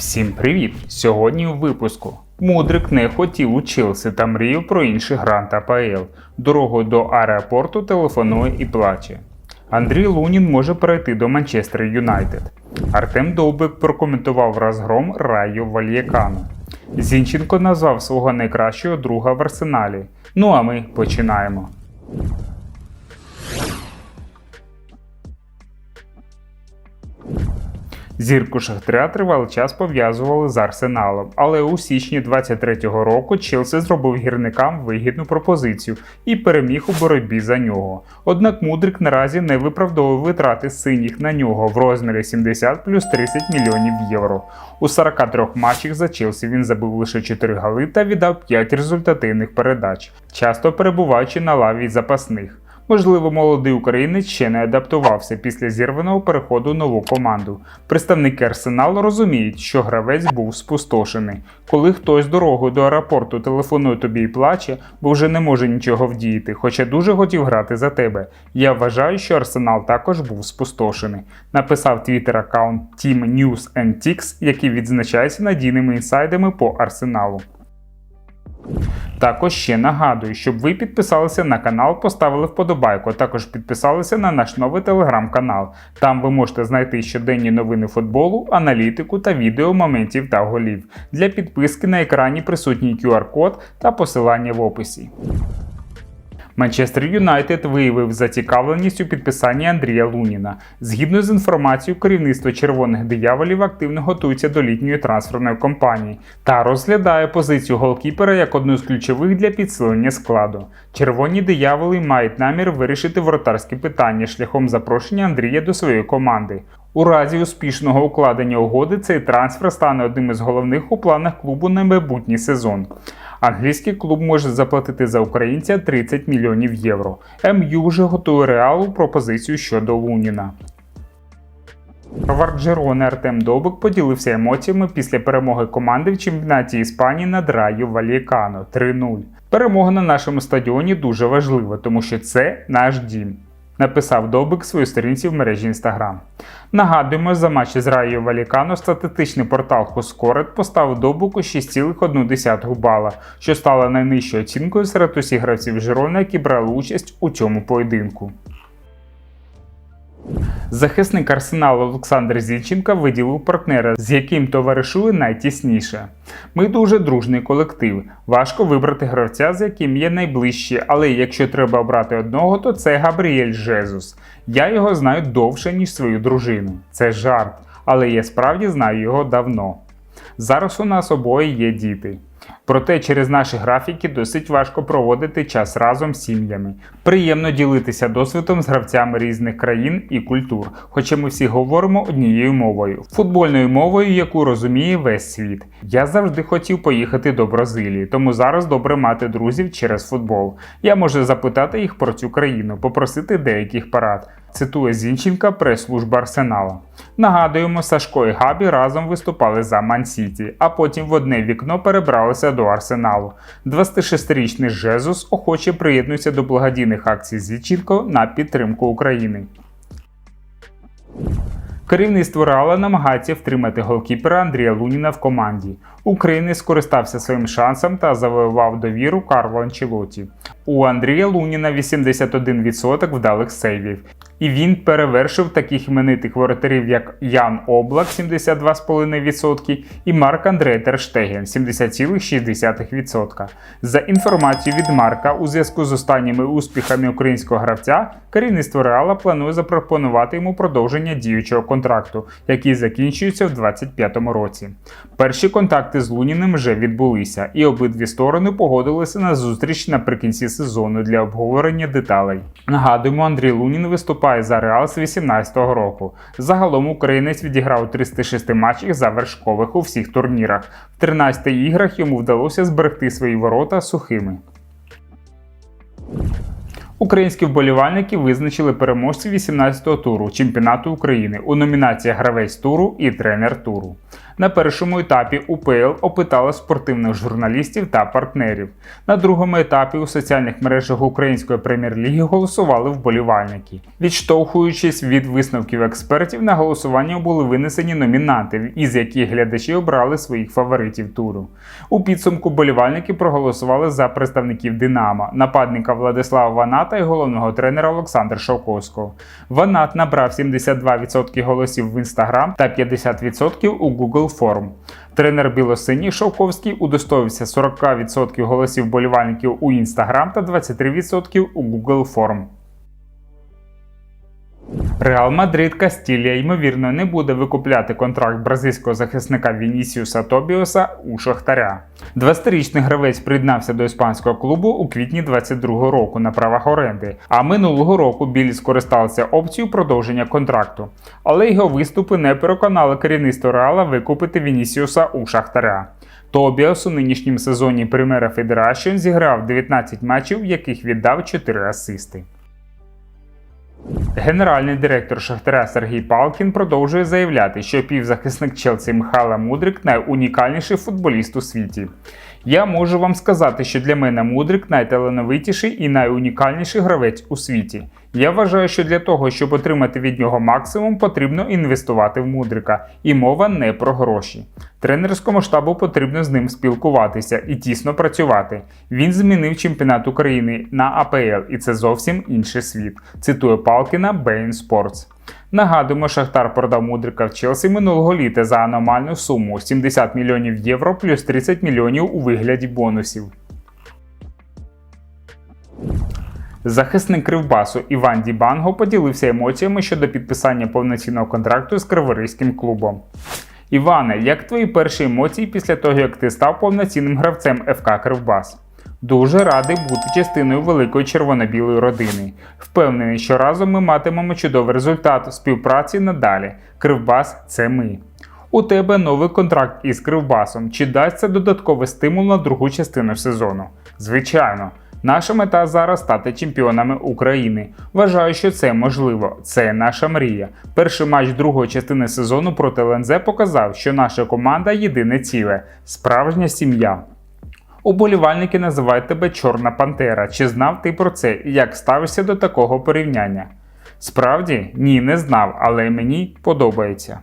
Всім привіт! Сьогодні у випуску. Мудрик не хотів у Челсі та мріяв про інший грант АПЛ. Дорогою до аеропорту телефонує і плаче. Андрій Лунін може перейти до Манчестер Юнайтед. Артем Довбик прокоментував розгром Райо Вальєкану. Зінченко назвав свого найкращого друга в арсеналі. Ну а ми починаємо. Зірку Шахтаря тривалий час пов'язували з Арсеналом, але у січні 23-го року Челсі зробив гірникам вигідну пропозицію і переміг у боротьбі за нього. Однак Мудрик наразі не виправдовує витрати синіх на нього в розмірі 70 плюс 30 мільйонів євро. У 43 матчах за Челсі він забив лише 4 голи та віддав 5 результативних передач, часто перебуваючи на лаві запасних. Можливо, молодий українець ще не адаптувався після зірваного переходу нову команду. Представники Арсеналу розуміють, що гравець був спустошений. Коли хтось дорогою до аеропорту телефонує тобі і плаче, бо вже не може нічого вдіяти, хоча дуже хотів грати за тебе. Я вважаю, що Арсенал також був спустошений. Написав твіттер аккаунт Team News and Ticks, який відзначається надійними інсайдами по Арсеналу. Також ще нагадую, щоб ви підписалися на канал, поставили вподобайку. Також підписалися на наш новий телеграм-канал. Там ви можете знайти щоденні новини футболу, аналітику та відео моментів та голів. Для підписки на екрані присутній QR-код та посилання в описі. Манчестер Юнайтед виявив зацікавленість у підписанні Андрія Луніна. Згідно з інформацією, керівництво червоних дияволів активно готується до літньої трансферної кампанії та розглядає позицію голкіпера як одну з ключових для підсилення складу. Червоні дияволи мають намір вирішити воротарське питання шляхом запрошення Андрія до своєї команди. У разі успішного укладення угоди цей трансфер стане одним із головних у планах клубу на майбутній сезон. Англійський клуб може заплатити за українця 30 мільйонів євро. МЮ вже готує реалу пропозицію щодо Луніна. Форвард Джерони Артем Довбик поділився емоціями після перемоги команди в чемпіонаті Іспанії над Раю Валєкано 3-0. Перемога на нашому стадіоні дуже важлива, тому що це наш дім. Написав Довбик свою сторінці в мережі Instagram. Нагадуємо, за матч з Раєю Валікано статистичний портал Хоскорет поставив Довбику 6,1 бала, що стало найнижчою оцінкою серед усіх гравців Жирона, які брали участь у цьому поєдинку. Захисник Арсеналу Олександр Зінченко виділив партнера, з яким товаришує найтісніше. Ми дуже дружний колектив. Важко вибрати гравця, з яким є найближче, але якщо треба обрати одного, то це Габріель Жезус. Я його знаю довше, ніж свою дружину. Це жарт, але я справді знаю його давно. Зараз у нас обоє є діти. Проте через наші графіки досить важко проводити час разом з сім'ями. Приємно ділитися досвідом з гравцями різних країн і культур, хоча ми всі говоримо однією мовою, футбольною мовою, яку розуміє весь світ. Я завжди хотів поїхати до Бразилії, тому зараз добре мати друзів через футбол. Я можу запитати їх про цю країну, попросити деяких парад. Цитує Зінченка прес-служба Арсенала. Нагадуємо, Сашко і Габі разом виступали за Ман-Сіті, а потім в одне вікно перебралися до Арсеналу. 26-річний Жезус охоче приєднується до благодійних акцій Зінченко на підтримку України. Керівництво Реала намагається втримати голкіпера Андрія Луніна в команді. Українець скористався своїм шансом та завоював довіру Карло Анчелоті. У Андрія Луніна 81% вдалих сейвів. І він перевершив таких іменитих воротарів, як Ян Облак 72,5% і Марк Андре Терштеген 70,6%. За інформацією від Марка, у зв'язку з останніми успіхами українського гравця, керівництво Реала планує запропонувати йому продовження діючого контракту, який закінчується в 2025 році. Перші контакти з Луніним вже відбулися, і обидві сторони погодилися на зустріч наприкінці сезону для обговорення деталей. Нагадуємо, Андрій Лунін виступає за Реал з 2018 року. Загалом українець відіграв у 306 матчах за вершкових у всіх турнірах. В 13 іграх йому вдалося зберегти свої ворота сухими. Українські вболівальники визначили переможців 18-го туру чемпіонату України у номінаціях Гравець туру і тренер туру. На першому етапі УПЛ опитала спортивних журналістів та партнерів. На другому етапі у соціальних мережах Української прем'єр-ліги голосували вболівальники. Відштовхуючись від висновків експертів, на голосування були винесені номінанти, із яких глядачі обрали своїх фаворитів туру. У підсумку болівальники проголосували за представників Динамо, нападника Владислава Ваната і головного тренера Олександра Шовковського. Ванат набрав 72% голосів в Instagram та 50% у Google Form. Тренер білосиній Шовковський удостоївся 40% голосів болівальників у Інстаграм та 23% у Google Form. Реал Мадрид Кастілія ймовірно не буде викупляти контракт бразильського захисника Вінісіуса Тобіоса у Шахтаря. 20-річний гравець приєднався до іспанського клубу у квітні 22-го року на правах оренди, а минулого року Білі скористалися опцією продовження контракту. Але його виступи не переконали керівництво Реала викупити Вінісіуса у Шахтаря. Тобіас у нинішньому сезоні Примера Федерашн зіграв 19 матчів, в яких віддав 4 асисти. Генеральний директор Шахтаря Сергій Палкін продовжує заявляти, що півзахисник Челсі Михайла Мудрик найунікальніший футболіст у світі. Я можу вам сказати, що для мене Мудрик найталановитіший і найунікальніший гравець у світі. Я вважаю, що для того, щоб отримати від нього максимум, потрібно інвестувати в Мудрика, і мова не про гроші. Тренерському штабу потрібно з ним спілкуватися і тісно працювати. Він змінив чемпіонат України на АПЛ, і це зовсім інший світ. Цитує Палкіна Бейн Спортс. Нагадуємо, Шахтар продав Мудрика в Челсі минулого літа за аномальну суму 70 мільйонів євро плюс 30 мільйонів у вигляді бонусів. Захисник Кривбасу Іван Дібанго поділився емоціями щодо підписання повноцінного контракту з криворізьким клубом. Іване, як твої перші емоції після того, як ти став повноцінним гравцем ФК Кривбас? Дуже радий бути частиною великої червоно-білої родини. Впевнений, що разом ми матимемо чудовий результат співпраці надалі. Кривбас це ми. У тебе новий контракт із Кривбасом. Чи дасть це додатковий стимул на другу частину сезону? Звичайно. Наша мета зараз стати чемпіонами України. Вважаю, що це можливо. Це наша мрія. Перший матч другої частини сезону проти ЛНЗ показав, що наша команда єдине ціле, справжня сім'я. Уболівальники називають тебе Чорна Пантера. Чи знав ти про це і як ставишся до такого порівняння? Справді, ні, не знав, але мені подобається.